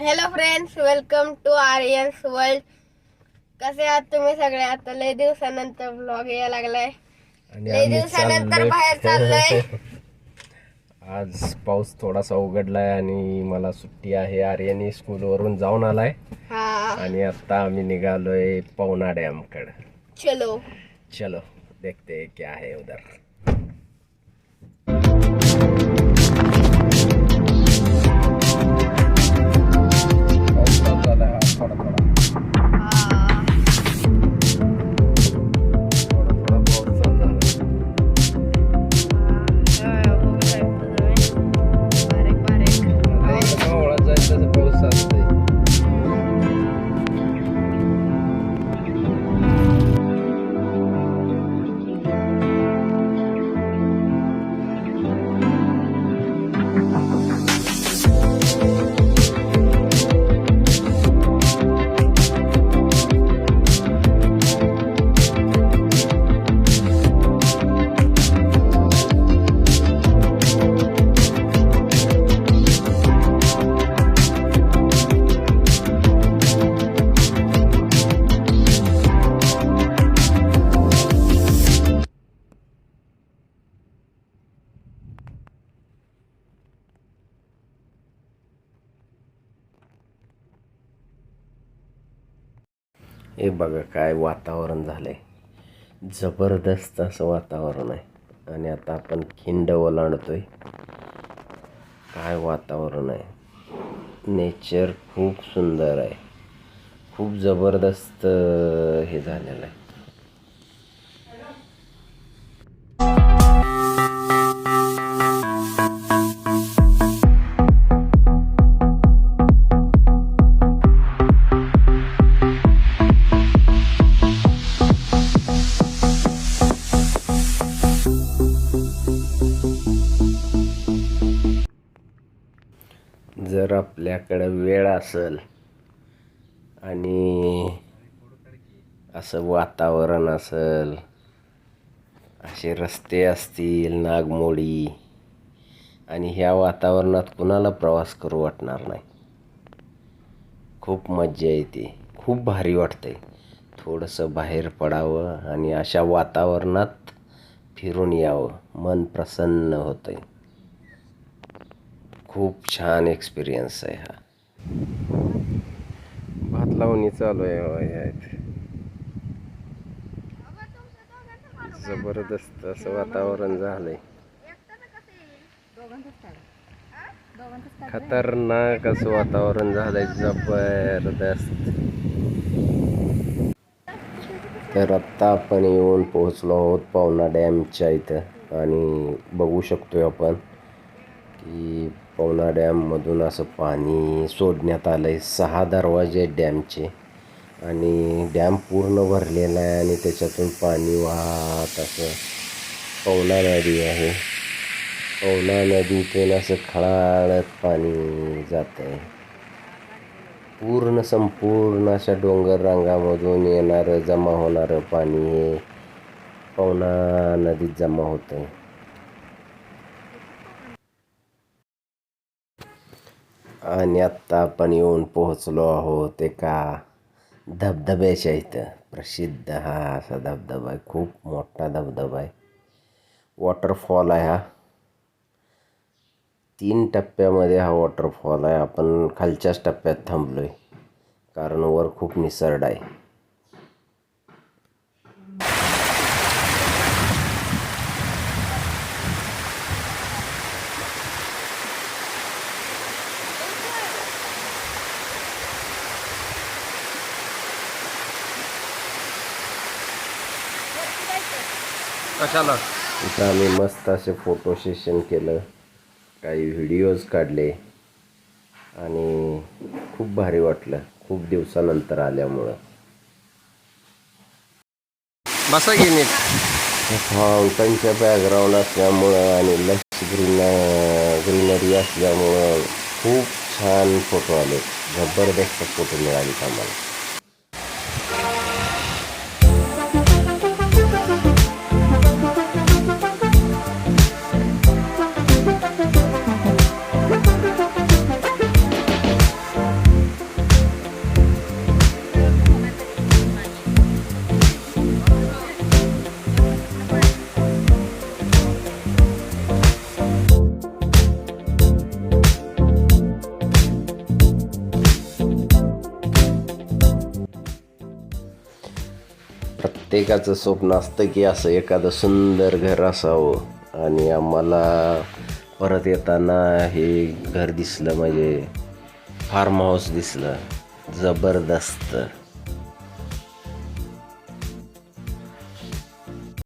Hello friends welcome to Aryan's world कसे आहात तुम्ही सगळे? आता लय दिवसानंतर ब्लॉग यायला लागलाय. आणि लय आम्ही दिवसानंतर बाहेर चाललोय. आज पाऊस थोडासा उघडलाय आणि मला सुट्टी आहे. आर्यनी स्कूलवरून जाऊन आलाय. हा. आणि आता आम्ही निघालोय पवना डॅमकडे चलो. चलो देखते हैं क्या है उधर. हे बघा काय वातावरण झालं आहे जबरदस्त असं वातावरण आहे. आणि आता आपण खिंड ओलांडतो आहे काय वातावरण आहे? नेचर खूप सुंदर आहे. खूप जबरदस्त हे झालेलं आहे. आपल्याकडं वेळ असेल आणि असं वातावरण असेल असे रस्ते असतील नागमोडी आणि ह्या वातावरणात कुणाला प्रवास करू वाटणार नाही. खूप मज्जा येते खूप भारी वाटते थोडंसं बाहेर पडावं आणि अशा वातावरणात फिरून यावं. मन प्रसन्न होतंय. खूप छान एक्सपिरियन्स आहे हा. भात लावणी चालू आहे जबरदस्त असं वातावरण झालंय. खतरनाक असं वातावरण झालंय जबरदस्त. तर आत्ता आपण येऊन पोहोचलो आहोत पवना डॅमच्या इथं आणि बघू शकतोय आपण. की पवना डॅममधून असं पाणी सोडण्यात आलं आहे सहा दरवाजे आहेत डॅमचे आणि डॅम पूर्ण भरलेला आहे आणि त्याच्यातून पाणी वाहत असं पवना नदी आहे. पवना नदीतून असं खळाळत पाणी जात आहे पूर्ण संपूर्ण अशा डोंगर रांगामधून येणारं जमा होणारं पाणी हे पवना नदीत जमा होतं आहे आणि आत्ता आपण येऊन पोहोचलो आहोत एका धबधब्याच्या इथं. प्रसिद्ध हा असा धबधबा आहे. खूप मोठा धबधबा आहे. वॉटरफॉल आहे हा. तीन टप्प्यामध्ये हा वॉटरफॉल आहे. आपण खालच्याच टप्प्यात थांबलो आहे कारण वर खूप निसर्ड आहे. कशाला? इथं आम्ही मस्त असे फोटो सेशन केलं. काही व्हिडिओज काढले. आणि खूप भारी वाटलं. खूप दिवसानंतर आल्यामुळं. बसा की नीट. फाउंटनच्या बॅकग्राऊंड असल्यामुळं आणि लक्ष ग्रीन ग्रीनरी असल्यामुळं खूप छान फोटो आले. जबरदस्त फोटो मिळाले आम्हाला. प्रत्येकाचं स्वप्न असतं की असं एखादं सुंदर घर असावं. आणि आम्हाला परत येताना हे घर दिसलं म्हणजे फार्म हाऊस दिसलं. जबरदस्त.